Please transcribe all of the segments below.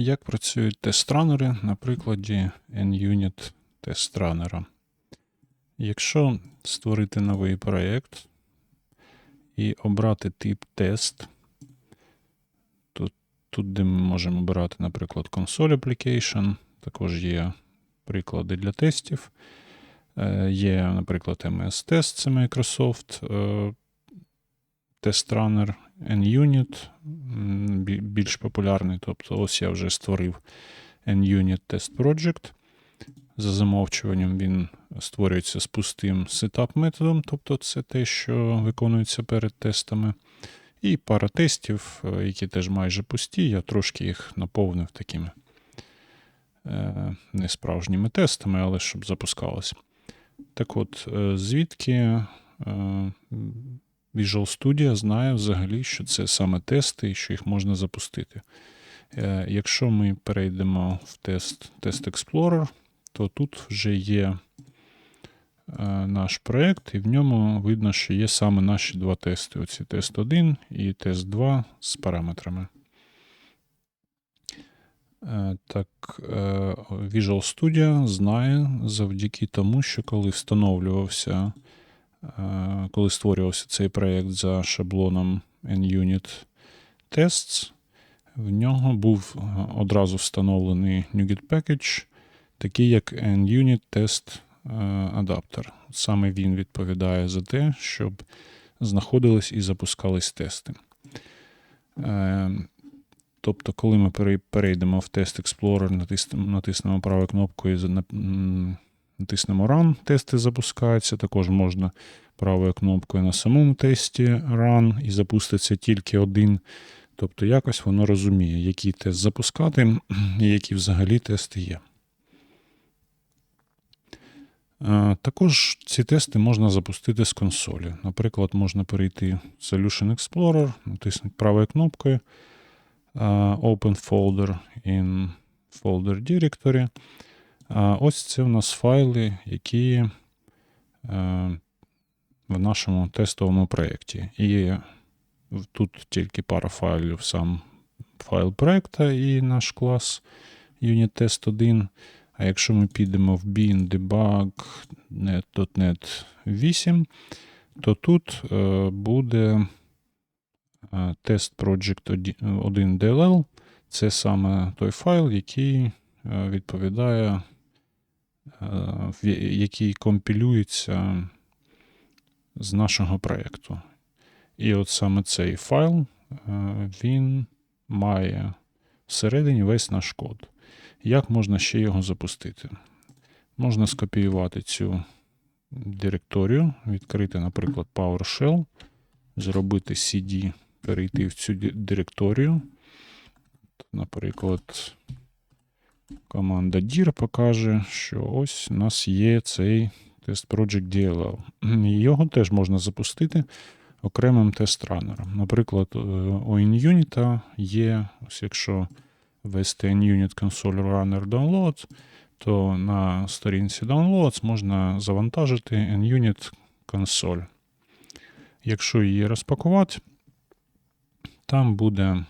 Як працюють тест-ранери на прикладі NUnit тест-ранера? Якщо створити новий проєкт і обрати тип тест, тут, тут де ми можемо обирати, наприклад, Console Application, також є приклади для тестів. Е, Є, наприклад, MS Test, це Microsoft, е, тест-ранер, NUnit, більш популярний. Тобто, ось я вже створив NUnit Test Project. За замовчуванням він створюється з пустим setup методом, тобто це те, що виконується перед тестами. І пара тестів, е, які теж майже пусті, я трошки їх наповнив такими е, несправжніми тестами, але щоб запускалося. Так от, е, звідки Visual Studio знає взагалі, що це саме тести і що їх можна запустити. Е, Якщо ми перейдемо в тест, тест Explorer, то тут вже є е, наш проєкт, і в ньому видно, що є саме наші два тести: оці тест 1 і тест 2 з параметрами. Е, Так, Visual Studio знає завдяки тому, що коли встановлювався, коли створювався цей проєкт за шаблоном NUnit Tests, в нього був е, одразу встановлений NuGet Package, такий як NUnit Test е, Adapter. Саме він відповідає за те, щоб знаходились і запускались тести. Е, Тобто, коли ми перейдемо в тест Explorer, натиснемо, правою кнопкою, натиснемо Run, тести запускаються. Також можна правою кнопкою на самому тесті Run і запуститься тільки один. Тобто якось воно розуміє, який тест запускати і які взагалі тести є. Також ці тести можна запустити з консолі. Наприклад, можна перейти в Solution Explorer, натиснути правою кнопкою Open Folder in Folder Directory. Ось це в нас файли, які е, в нашому тестовому проєкті. І тут тільки пара файлів, сам файл проєкта і наш клас UnitTest1. А якщо ми підемо в bin debug net.net 8, то тут е, буде тест project 1 DLL. Це саме той файл, який е, відповідає, який компілюється з нашого проєкту. І от саме цей файл, е, він має всередині весь наш код. Як можна ще його запустити? Можна скопіювати цю директорію, відкрити, наприклад, PowerShell, зробити CD, перейти в цю директорію. Наприклад, команда dir покаже, що ось у нас є цей тест Project DLL. Його теж можна запустити окремим тест-ранером. Наприклад, е, у NUnit є, ось якщо ввести NUnit Console Runner Download, то на сторінці Downloads можна завантажити NUnit Console. Якщо її розпакувати, там буде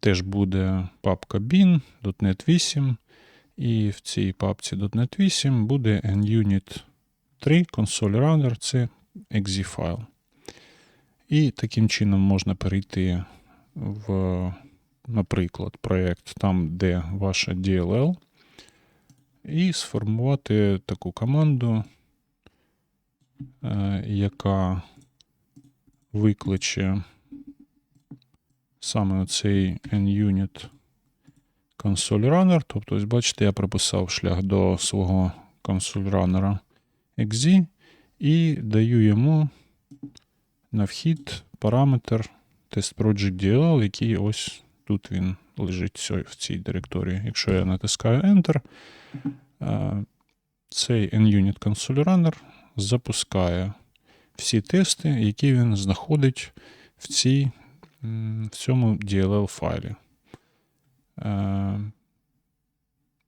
теж буде папка bin, .NET 8, і в цій папці .NET 8 буде NUnit 3 Console Runner, це exe файл. І таким чином можна перейти в, наприклад, проєкт там, де ваша DLL, і сформувати таку команду, е, яка викличе саме оцей NUnit console runner. Тобто, ось бачите, я прописав шлях до свого console runner exe і даю йому на вхід параметр test project DLL, який ось тут він лежить в цій директорії. Якщо я натискаю Enter, е, цей NUnit Console Runner запускає всі тести, які він знаходить в, цій, в цьому DLL файлі. Е,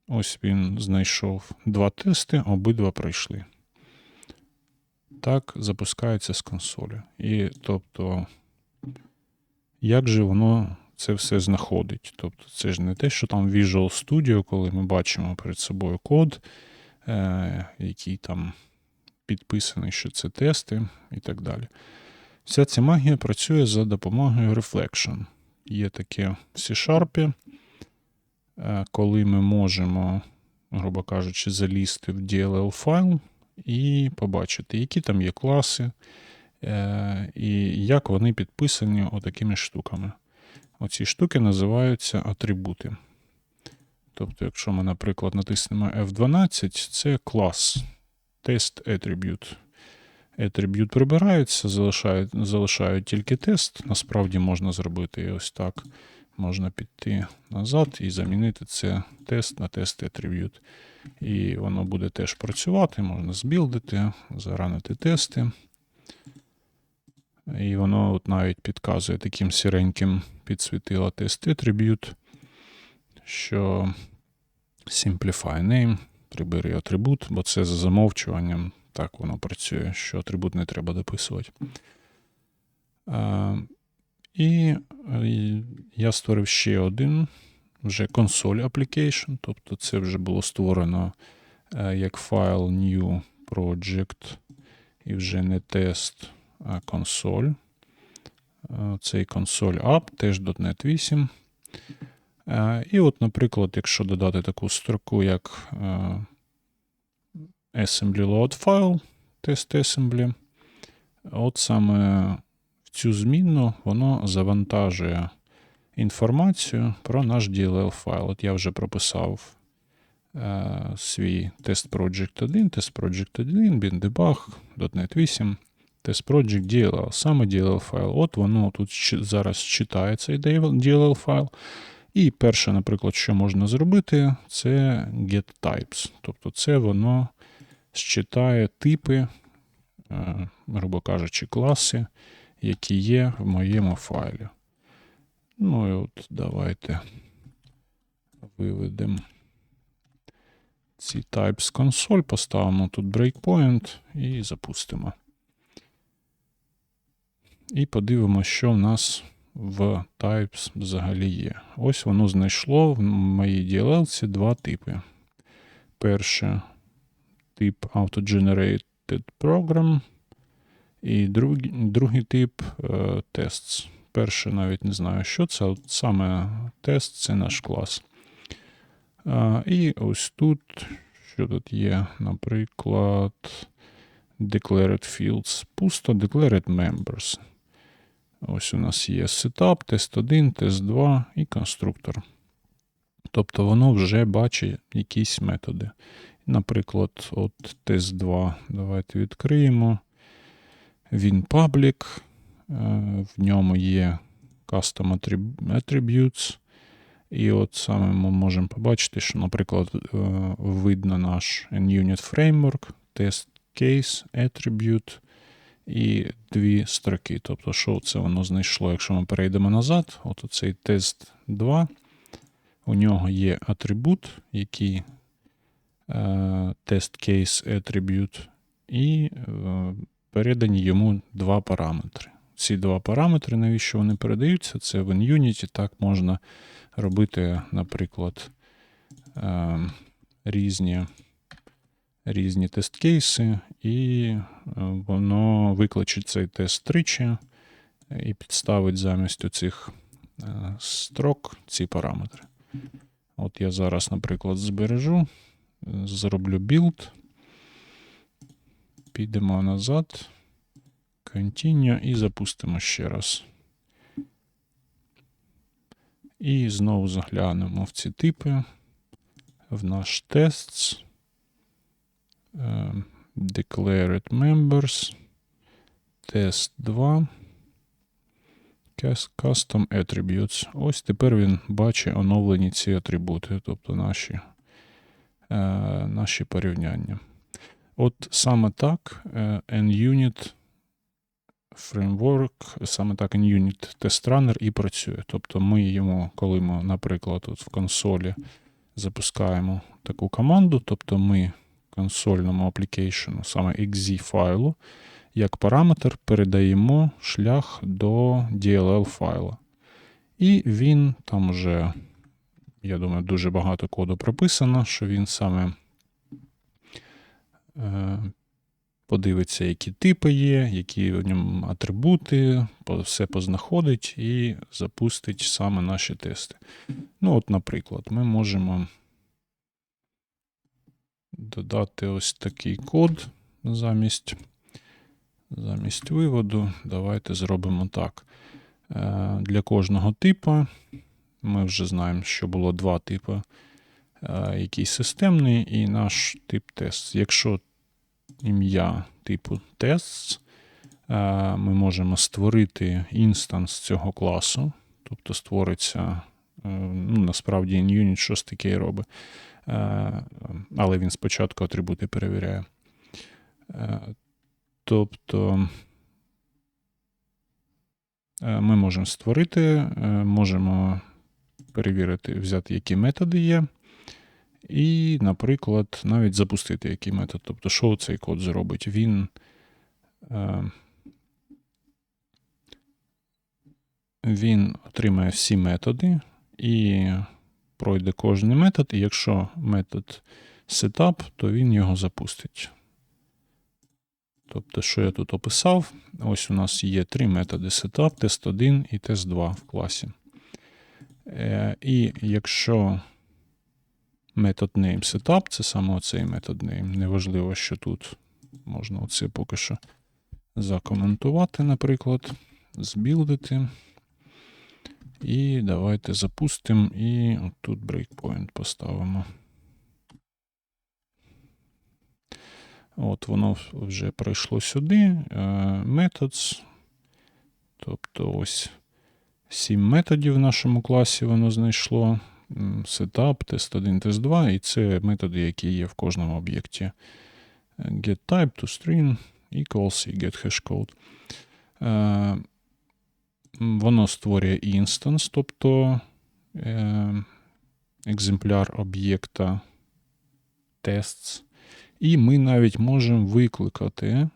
Ось він знайшов два тести, обидва пройшли. Так запускається з консолі. І тобто як же воно це все знаходить. Тобто це ж не те, що там Visual Studio, коли ми бачимо перед собою код, е, який там підписаний, що це тести і так далі. Вся ця магія працює за допомогою Reflection. Є таке в C-Sharp, коли ми можемо, грубо кажучи, залізти в DLL файл і побачити, які там є класи, е, і як вони підписані отакими штуками. Оці штуки називаються атрибути. Тобто, якщо ми, наприклад, натиснемо F12, це клас, тест attribute. Attribute прибирається, залишають, залишають тільки тест. Насправді можна зробити і ось так. Можна піти назад і замінити це тест на тест attribute. І воно буде теж працювати, можна збілдити, заранити тести. І воно от навіть підказує таким сіреньким підсвітило тест attribute, що simplify name, прибери атрибут, бо це за замовчуванням так воно працює, що атрибут не треба дописувати. І е, я створив ще один вже консоль application, тобто це вже було створено е, як файл new project і вже не тест, а консоль. Е, Цей консоль app, теж .NET 8. Е, І от, наприклад, якщо додати таку строку, як assembly load file, тест assembly, от саме в цю змінну воно завантажує інформацію про наш DLL файл. От я вже прописав е, свій тест Project 1, тест Project 1, bin debug, .NET 8, тест Project DLL, саме DLL файл. От воно тут зараз читає цей DLL файл. І перше, наприклад, що можна зробити, це get types. Тобто це воно считає типи, е, грубо кажучи, класи, які є в моєму файлі. Ну і от давайте виведемо ці types консоль, поставимо тут breakpoint і запустимо. І подивимося, що в нас в types взагалі є. Ось воно знайшло в моїй DLL два типи. Перше тип Auto-Generated Program, і другий, другий тип е, tests. Перше навіть не знаю, що це. От саме тест це наш клас. І ось тут, що тут є, наприклад, declared fields. Пусто declared members. Ось у нас є setup, тест 1, тест 2 і конструктор. Тобто воно вже бачить якісь методи. Наприклад, от тест 2. Давайте відкриємо. Він public, е, в ньому є custom attributes. І от саме ми можемо побачити, що, наприклад, е, видно наш NUnit Framework, test case, attribute і дві строки. Тобто, що це воно знайшло, якщо ми перейдемо назад, от цей тест 2, у нього є атрибут, який test case attribute, і е, передані йому два параметри. Ці два параметри, навіщо вони передаються? Це в Unity так можна робити, наприклад, е, різні, різні тест-кейси, і е, воно викличе цей тест тричі і підставить замість оцих е, строк ці параметри. От я зараз, наприклад, збережу, зроблю білд. Підемо назад. Continue і запустимо ще раз. І знову заглянемо в ці типи, в наш тест. Declared members. Тест 2. Custom attributes. Ось тепер він бачить оновлені ці атрибути, тобто наші, наші порівняння. От саме так е, NUnit фреймворк, саме так NUnit Test Runner і працює. Тобто ми йому, коли ми, наприклад, тут в консолі запускаємо таку команду, тобто ми консольному аплікейшену, саме exe файлу, як параметр передаємо шлях до DLL файла. І він там уже, я думаю, дуже багато коду прописано, що він саме е, подивиться, які типи є, які в ньому атрибути, все познаходить і запустить саме наші тести. Ну, от, наприклад, ми можемо додати ось такий код замість, замість виводу. Давайте зробимо так. Е, Для кожного типу ми вже знаємо, що було два типи. Е, Який системний і наш тип тест. Якщо ім'я типу тест, е, ми можемо створити інстанс цього класу, тобто створиться, е, ну, насправді InUnit щось таке і робить. Але він спочатку атрибути перевіряє. Тобто ми можемо створити, можемо перевірити, взяти, які методи є. І, наприклад, навіть запустити який метод. Тобто, що цей код зробить? Він. Е, він отримає всі методи і пройде кожен метод, і якщо метод setup, то він його запустить. Тобто, що я тут описав, ось у нас є три методи setup, test1 і test2 в класі. Е, І якщо метод name setup, це саме оцей метод name. Неважливо, що тут можна оце поки що закоментувати, наприклад, збілдити. І давайте запустимо і тут breakpoint поставимо. От воно вже прийшло сюди. е, Methods. Тобто ось сім методів в нашому класі воно знайшло. Setup, test1, test2, і це методи, які є в кожному об'єкті. Е, GetType to string equals і getHashCode. Е, Воно створює інстанс, тобто е, екземпляр об'єкта tests. І ми навіть можемо викликати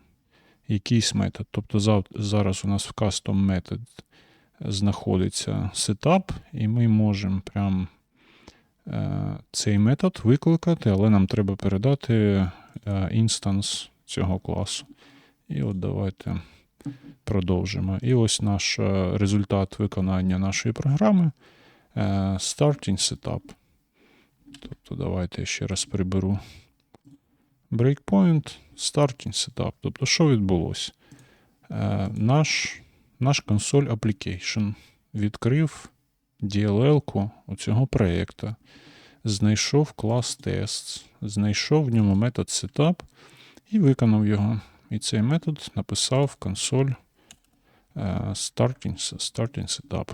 якийсь метод. Тобто зараз у нас в custom метод знаходиться setup, і ми можемо прям е, цей метод викликати, але нам треба передати е, інстанс цього класу. І от давайте продовжимо. І ось наш е, результат виконання нашої програми starting setup. Тобто, давайте ще раз приберу breakpoint, starting setup. Тобто, що відбулося? Наш, наш консоль application відкрив DLL-ку у цього проєкту, знайшов клас tests, знайшов в ньому метод setup і виконав його. І цей метод написав консоль е, starting, starting setup.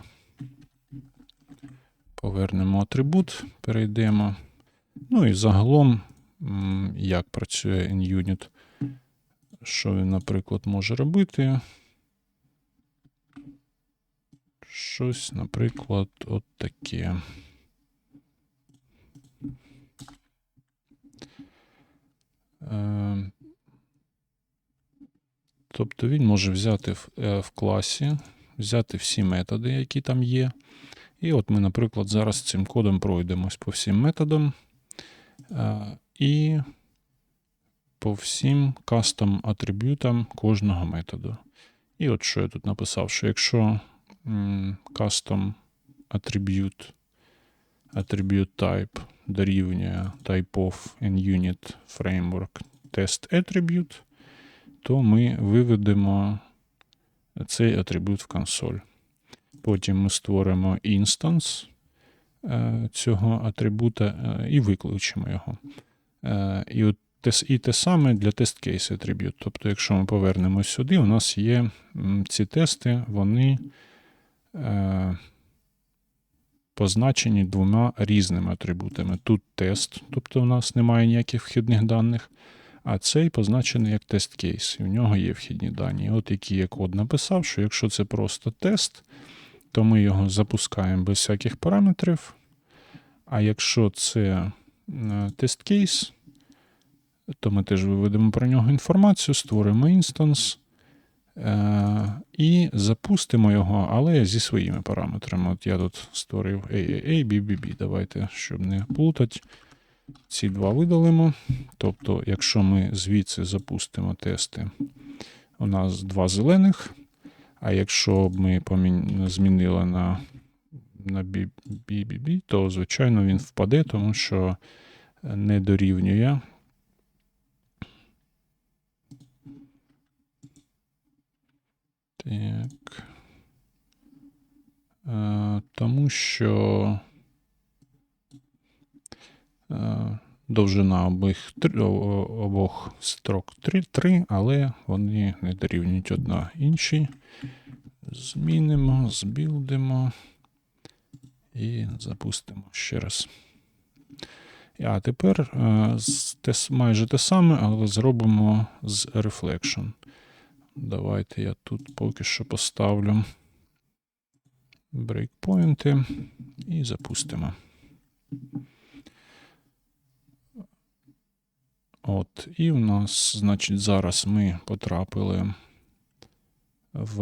Повернемо атрибут, перейдемо. Ну і загалом, як працює NUnit, що він, наприклад, може робити. Щось, наприклад, от таке. Е, Тобто він може взяти в, е, в класі, взяти всі методи, які там є. І от ми, наприклад, зараз цим кодом пройдемось по всім методам е, і по всім кастом атрибутам кожного методу. І от що я тут написав, що якщо custom attribute, attribute type дорівнює type of NUnit framework test attribute, то ми виведемо цей атрибут в консоль. Потім ми створимо інстанс е, цього атрибута е, і виключимо його. Е, І от і те саме для тест case атрибут. Тобто, якщо ми повернемось сюди, у нас є ці тести, вони позначені двома різними атрибутами. Тут тест, тобто у нас немає ніяких вхідних даних, а цей позначений як тест кейс, і в нього є вхідні дані. І От який я код написав, що якщо це просто тест, то ми його запускаємо без всяких параметрів. А якщо це е, тест кейс, то ми теж виведемо про нього інформацію, створимо інстанс, Е, і запустимо його, але зі своїми параметрами. От я тут створив AAA, BBB. Давайте, щоб не плутати. Ці два видалимо. Тобто, якщо ми звідси запустимо тести, у нас два зелених. А якщо б ми помін... змінили на, на BBB, то, звичайно, він впаде, тому що не дорівнює. Так. Е, тому що е, довжина обох, обох строк 3, 3, але вони не дорівнюють одна іншій. Змінимо, збілдимо і запустимо ще раз. А тепер е, майже те саме, але зробимо з Reflection. Давайте я тут поки що поставлю брейкпоінти і запустимо. От, і у нас, значить, зараз ми потрапили в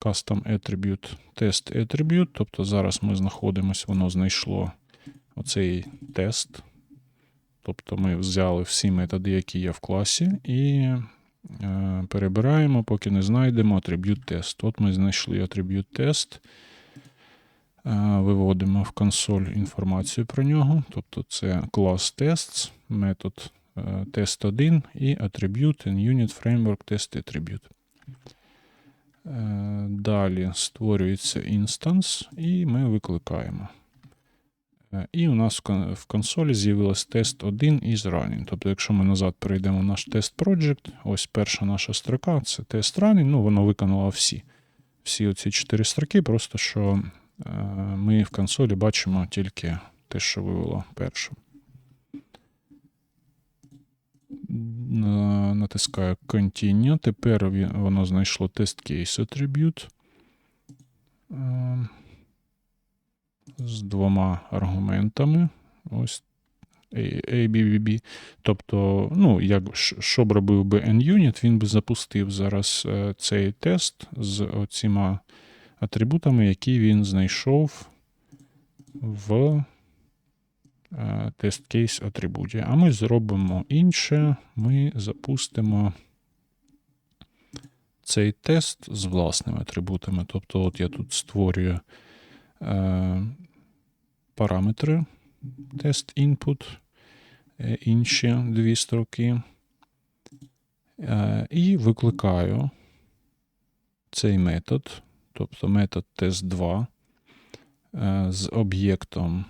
Custom Attribute Test Attribute. Тобто зараз ми знаходимося, воно знайшло оцей тест. Тобто ми взяли всі методи, які є в класі, і е, перебираємо, поки не знайдемо атриб'ют тест. От ми знайшли атриб'ют тест. Е, Виводимо в консоль інформацію про нього. Тобто це клас tests, метод е, test1 і attribute in unit framework test attribute. Е, Далі створюється інстанс, і ми викликаємо. І у нас в консолі з'явилось тест 1 із running. Тобто, якщо ми назад перейдемо в наш тест project, ось перша наша строка це тест running, ну воно виконало всі. Всі оці чотири строки, просто що е, ми в консолі бачимо тільки те, що вивело першим. Натискаю Continue. Тепер воно знайшло тест case attribute. З двома аргументами. Ось ABBB. Тобто, ну, як, що б робив би NUnit, він би запустив зараз е, цей тест з оціма атрибутами, які він знайшов в е, тест кейс атрибуті. А ми зробимо інше. Ми запустимо цей тест з власними атрибутами. Тобто, от я тут створюю параметри тест input, е, інші дві строки. Е, І викликаю цей метод, тобто метод test2 е, з об'єктом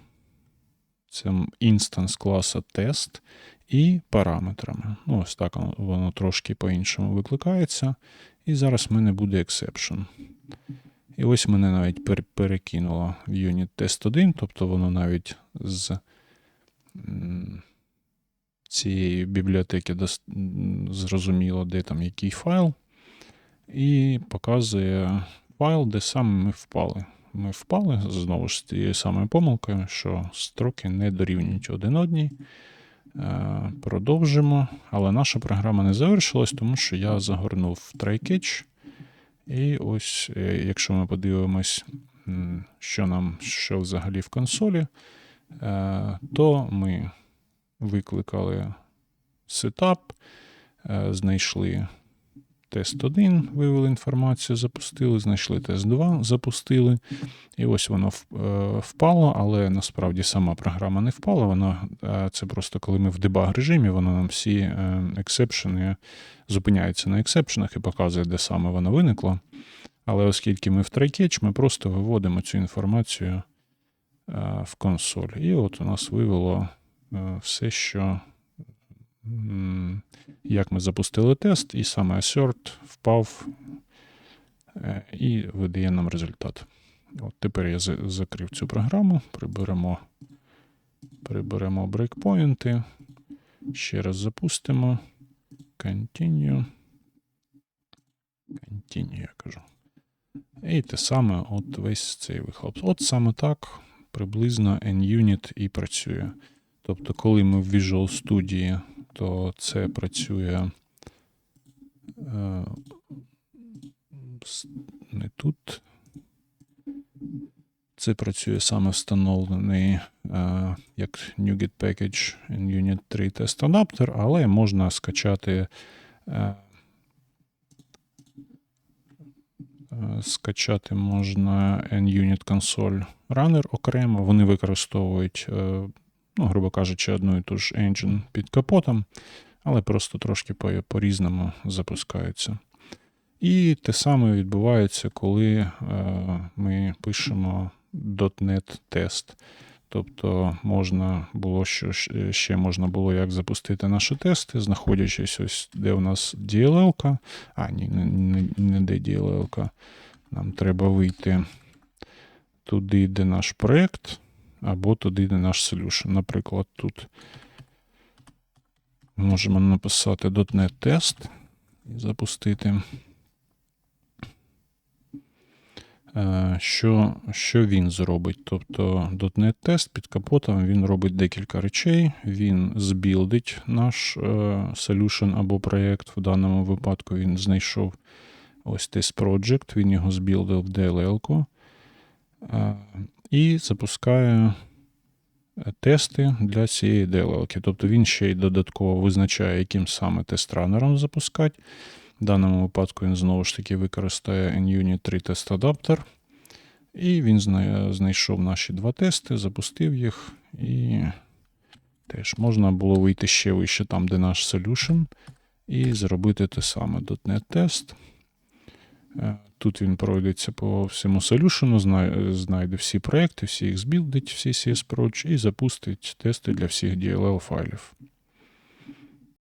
цим інстанс класа тест і параметрами. Ну, ось так воно трошки по-іншому викликається. І зараз в мене буде exception. І ось мене навіть пер- перекинуло в Unit Test 1, тобто воно навіть з цієї бібліотеки зрозуміло, де там який файл, і показує файл, де саме ми впали. Ми впали знову ж з тією самою помилкою, що строки не дорівнюють один одній. Е, Продовжимо, але наша програма не завершилась, тому що я загорнув try-catch. І ось, е, якщо ми подивимось, що нам що взагалі в консолі, е, то ми викликали сетап, е, знайшли тест 1, вивели інформацію, запустили, знайшли тест 2, запустили. І ось воно е, впало, але насправді сама програма не впала. Вона, е, це просто коли ми в дебаг режимі, воно нам всі е, ексепшени зупиняється на ексепшенах і показує, де саме воно виникло. Але оскільки ми в TryCatch, ми просто виводимо цю інформацію в консоль. І от у нас вивело все, що як ми запустили тест, і саме assert впав е, і видає нам результат. От тепер я закрив цю програму, приберемо, приберемо брейкпоінти, ще раз запустимо. Continue. Continue, я кажу. І те саме, от весь цей вихлоп. От саме так приблизно NUnit і працює. Тобто, коли ми в Visual Studio то це працює е, не тут. Це працює саме встановлений е, як NuGet Package Unit 3 Test Adapter, але можна скачати. е, Скачати можна NUnit Console Runner окремо. Вони використовують, ну, грубо кажучи, одну і ту ж engine під капотом, але просто трошки по- по-різному запускаються. І те саме відбувається, коли е, ми пишемо .NET тест. Тобто можна було що ще можна було як запустити наші тести, знаходячись ось де у нас DLL. А, ні, не, не, не де DLL. Нам треба вийти туди, де наш проєкт, або туди, де наш solution. Наприклад, тут можемо написати .NET тест і запустити. Е, Що, що він зробить? Тобто .NET тест під капотом він робить декілька речей. Він збілдить наш е, solution або проєкт. В даному випадку він знайшов ось Test Project, він його збілдив в DLL-ку е, і запускає е, тести для цієї DLL. Тобто він ще й додатково визначає, яким саме тест-ранером запускати. В даному випадку він знову ж таки використає NUnit 3 Test Adapter. І він знайшов наші два тести, запустив їх, і теж можна було вийти ще вище там, де наш solution, і зробити те саме .NET тест. Тут він пройдеться по всьому солюшену, знай- знайде всі проекти, всі їх збілдить, всі CS Approach, і запустить тести для всіх DLL файлів.